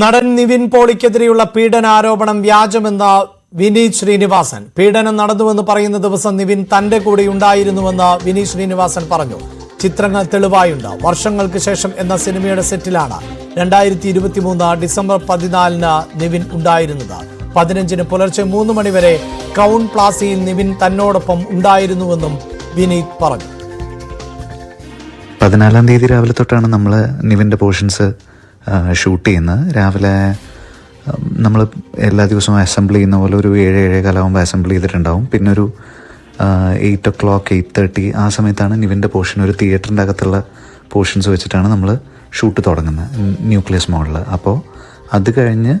നടൻ നിവിൻ പോളിക്കെതിരെയുള്ള പീഡനാരോപണം വ്യാജമെന്ന വിനീത് ശ്രീനിവാസൻ. പീഡനം നടന്നുവെന്ന് പറയുന്ന ദിവസം നിവിൻ തന്റെ കൂടെ ഉണ്ടായിരുന്നുവെന്ന് വിനീത് ശ്രീനിവാസൻ പറഞ്ഞു. ചിത്രങ്ങൾ തെളിവായുണ്ട്. വർഷങ്ങൾക്ക് ശേഷം എന്ന സിനിമയുടെ സെറ്റിലാണ് രണ്ടായിരത്തി ഇരുപത്തിമൂന്ന് ഡിസംബർ പതിനാലിന് നിവിൻ ഉണ്ടായിരുന്നത്. പതിനഞ്ചിന് പുലർച്ചെ മൂന്ന് മണിവരെ കൗൺ പ്ലാസയിൽ നിവിൻ തന്നോടൊപ്പം ഉണ്ടായിരുന്നുവെന്നും വിനീത് പറഞ്ഞു. പതിനാലാം തീയതി രാവിലെ തൊട്ടാണ് നമ്മൾ നിവിന്റെ പോർഷൻസ് ഷൂട്ട് ചെയ്യുന്നത് രാവിലെ നമ്മൾ എല്ലാ ദിവസവും അസംബിൾ ചെയ്യുന്ന പോലെ ഒരു ഏഴ് ഏഴേ കാലാകുമ്പോൾ അസംബിൾ ചെയ്തിട്ടുണ്ടാവും. പിന്നെ ഒരു eight o'clock eight thirty ആ സമയത്താണ് നിവിന്റെ പോർഷൻ ഒരു തിയേറ്ററിന്റെ അകത്തുള്ള പോർഷൻസ് വെച്ചിട്ടാണ് നമ്മൾ ഷൂട്ട് തുടങ്ങുന്നത് ന്യൂക്ലിയസ് മോഡൽ അപ്പോൾ അത് കഴിഞ്ഞ്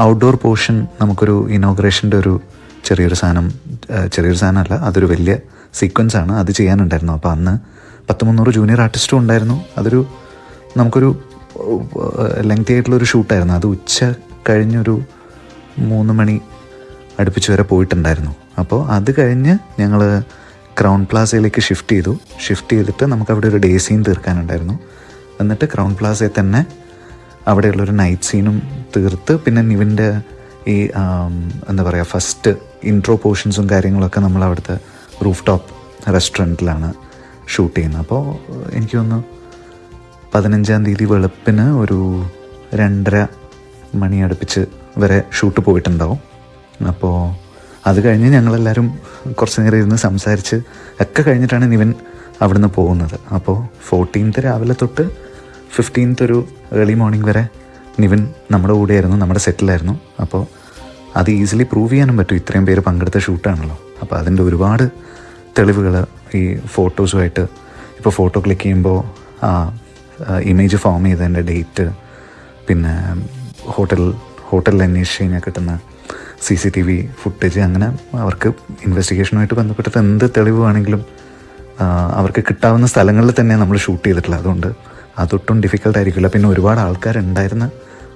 ഔട്ട്ഡോർ പോർഷൻ നമുക്കൊരു ഇനോഗ്രേഷന്റെ ഒരു ചെറിയൊരു സാധനം ചെറിയൊരു സാധനമല്ല അതൊരു വലിയ സീക്വൻസ് ആണ്. അത് ചെയ്യാനുണ്ടായിരുന്നു. അപ്പോൾ അന്ന് പത്ത് മുന്നൂറ് ജൂനിയർ ആർട്ടിസ്റ്റും ഉണ്ടായിരുന്നു. അതൊരു നമുക്കൊരു ലെങ്തി ആയിട്ടുള്ളൊരു ഷൂട്ടായിരുന്നു അത് ഉച്ച കഴിഞ്ഞൊരു മൂന്ന് മണി അടുപ്പിച്ച് വരെ പോയിട്ടുണ്ടായിരുന്നു. അപ്പോൾ അത് കഴിഞ്ഞ് ഞങ്ങൾ ക്രൗൺ പ്ലാസയിലേക്ക് ഷിഫ്റ്റ് ചെയ്തു. ഷിഫ്റ്റ് ചെയ്തിട്ട് നമുക്ക് അവിടെ ഒരു ഡേ സീൻ തീർക്കാനുണ്ടായിരുന്നു. എന്നിട്ട് ക്രൗൺ പ്ലാസയിൽ തന്നെ അവിടെയുള്ളൊരു നൈറ്റ് സീനും തീർത്ത് പിന്നെ നിവിന്റെ ഈ എന്താ പറയുക ഫസ്റ്റ് ഇൻട്രോ പോർഷൻസും കാര്യങ്ങളൊക്കെ നമ്മൾ അവിടുത്തെ റൂഫ് ടോപ്പ് റെസ്റ്റോറന്റിലാണ് ഷൂട്ട് ചെയ്യുന്നത്. അപ്പോൾ എനിക്ക് തോന്നുന്നു പതിനഞ്ചാം തീയതി വെളുപ്പിന് ഒരു രണ്ടര മണി അടുപ്പിച്ച് വരെ ഷൂട്ട് പോയിട്ടുണ്ടാവും. അപ്പോൾ അത് കഴിഞ്ഞ് ഞങ്ങളെല്ലാവരും കുറച്ച് നേരം ഇരുന്ന് സംസാരിച്ച് ഒക്കെ കഴിഞ്ഞിട്ടാണ് നിവൻ അവിടുന്ന് പോകുന്നത്. അപ്പോൾ ഫോർട്ടീൻത്ത് രാവിലെ തൊട്ട് ഫിഫ്റ്റീൻത്ത് ഒരു ഏർലി മോർണിംഗ് വരെ നിവൻ നമ്മുടെ കൂടെയായിരുന്നു നമ്മുടെ സെറ്റിലായിരുന്നു അപ്പോൾ അത് ഈസിലി പ്രൂവ് ചെയ്യാനും പറ്റും. ഇത്രയും പേര് പങ്കെടുത്ത ഷൂട്ടാണല്ലോ. അപ്പോൾ അതിന്റെ ഒരുപാട് തെളിവുകൾ ഈ ഫോട്ടോസുമായിട്ട് ഇപ്പോൾ ഫോട്ടോ ക്ലിക്ക് ചെയ്യുമ്പോൾ ആ ഇമേജ് ഫോം ചെയ്തതിന്റെ ഡേറ്റ് പിന്നെ ഹോട്ടൽ ഹോട്ടലിൽ അന്വേഷിച്ച് കഴിഞ്ഞാൽ കിട്ടുന്ന C C T V footage അങ്ങനെ അവർക്ക് ഇൻവെസ്റ്റിഗേഷനുമായിട്ട് ബന്ധപ്പെട്ടിട്ട് എന്ത് തെളിവ് വേണമെങ്കിലും അവർക്ക് കിട്ടാവുന്ന സ്ഥലങ്ങളിൽ തന്നെ നമ്മൾ ഷൂട്ട് ചെയ്തിട്ടില്ല അതുകൊണ്ട് അതൊട്ടും ഡിഫിക്കൽട്ട് ആയിരിക്കില്ല. പിന്നെ ഒരുപാട് ആൾക്കാരുണ്ടായിരുന്ന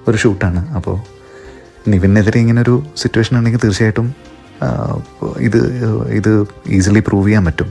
ഒരു ഷൂട്ടാണ് അപ്പോൾ നിവിനെതിരെ ഇങ്ങനെ ഒരു സിറ്റുവേഷൻ ഉണ്ടെങ്കിൽ തീർച്ചയായിട്ടും ഇത് ഇത് ഈസിലി പ്രൂവ് ചെയ്യാൻ പറ്റും.